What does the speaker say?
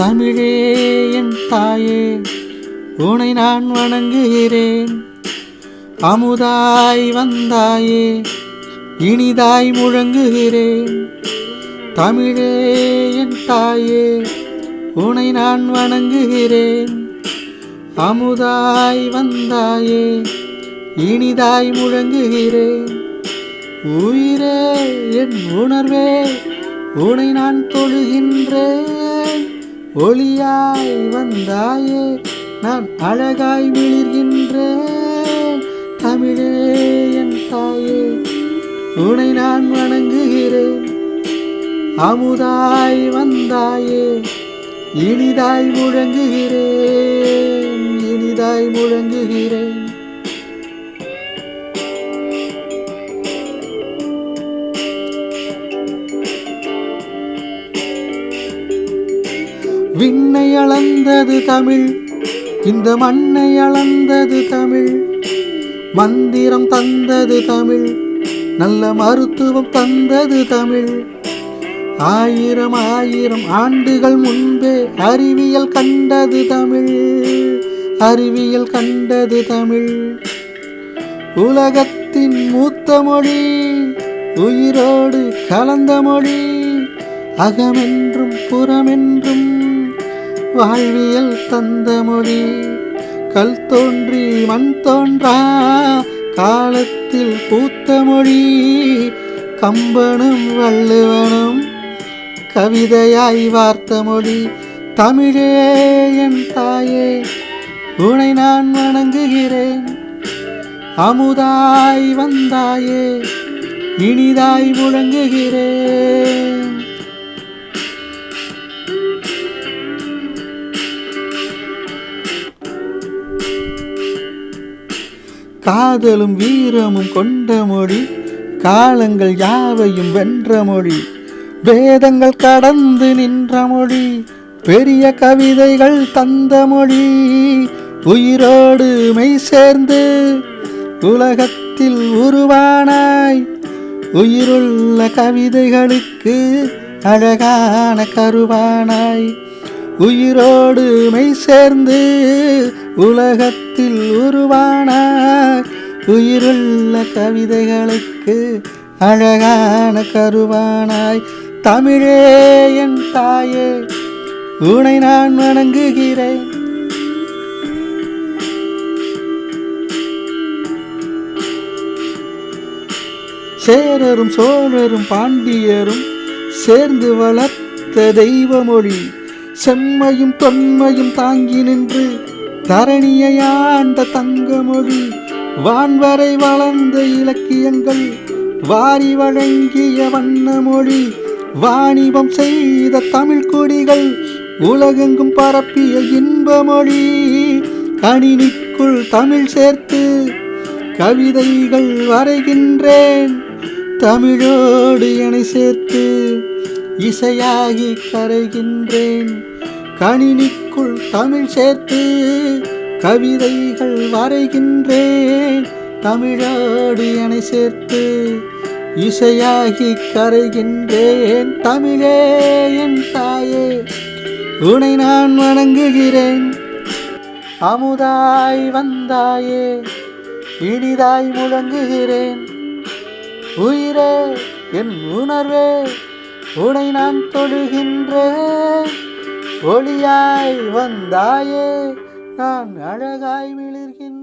தமிழே என் தாயே உனை நான் வணங்குகிறேன். அமுதாய் வந்தாயே இனிதாய் முழங்குகிறேன். தமிழே என் தாயே உனை நான் வணங்குகிறேன். அமுதாய் வந்தாயே இனிதாய் முழங்குகிறேன். உயிரே என் உணர்வே உனை நான் தொழுகின்றேன். ஒளியாய் வந்தாயே நான் அழகாய் மிளிர்கின்றேன் தமிழே என் தாயே உனை நான் வணங்குகிறேன். அமுதாய் வந்தாயே இனிதாய் முழங்குகிறேன் இனிதாய் முழங்குகிறேன். விண்ணை அளந்தது தமிழ். இந்த மண்ணை அளந்தது தமிழ். மந்திரம் தந்தது தமிழ். நல்ல மருத்துவம் தந்தது தமிழ். ஆயிரம் ஆயிரம் ஆண்டுகள் முன்பே அறிவியல் கண்டது தமிழ். அறிவியல் கண்டது தமிழ். உலகத்தின் மூத்த மொழி உயிரோடு கலந்த மொழி. அகமென்றும் புறமென்றும் வாழ்வியல் தந்த மொழி. கல் தோன்றி மண் தோன்றா காலத்தில் பூத்த மொழி. கம்பனும் வள்ளுவனும் கவிதையாய் வார்த்த மொழி. தமிழே என் தாயே உனை நான் வணங்குகிறேன். அமுதாய் வந்தாயே இனிதாய் முழங்குகிறேன். காதலும் வீரமும் கொண்ட மொழி காலங்கள் யாவையும் வென்ற மொழி வேதங்கள் கடந்து நின்ற மொழி பெரிய கவிதைகள் தந்த மொழி உயிரோடு மெய் சேர்ந்து உலகத்தில் உருவானாய். உயிருள்ள கவிதைகளுக்கு அழகான கருவானாய். உயிரோடு மெய் சேர்ந்து உலகத்தில் உருவானார். உயிருள்ள கவிதைகளுக்கு அழகான கருவானாய். தமிழே என் தாயே உனை நான் வணங்குகிறேன். சேரரும் சோழரும் பாண்டியரும் சேர்ந்து வளர்த்த தெய்வமொழி. செம்மையும் தொன்மையும் தாங்கி நின்று தரணியாண்ட தங்கமொழி வான்வரை வளர்ந்த இலக்கியங்கள் வாரி வழங்கிய வண்ணமொழி வாணிபம் செய்த தமிழ் கொடிகள் உலகெங்கும் பரப்பிய இன்பமொழி. கணினிக்குள் தமிழ் சேர்த்து கவிதைகள் வரைகின்றேன் தமிழோடு என சேர்த்து இசையாகி கரைகின்றேன். கணினி தமிழ் சேர்த்து கவிதைகள் வரைகின்றேன். தமிழோடு என சேர்த்து இசையாகி கரைகின்றேன். தமிழே என் தாயே உனை நான் வணங்குகிறேன். அமுதாய் வந்தாயே இனிதாய் முழங்குகிறேன். உயிரே என் உணர்வே உனை நான் தொழுகின்றேன். ஒளியாய் வந்தாயே நான் அழகாய் மிளிர்கின்றேன்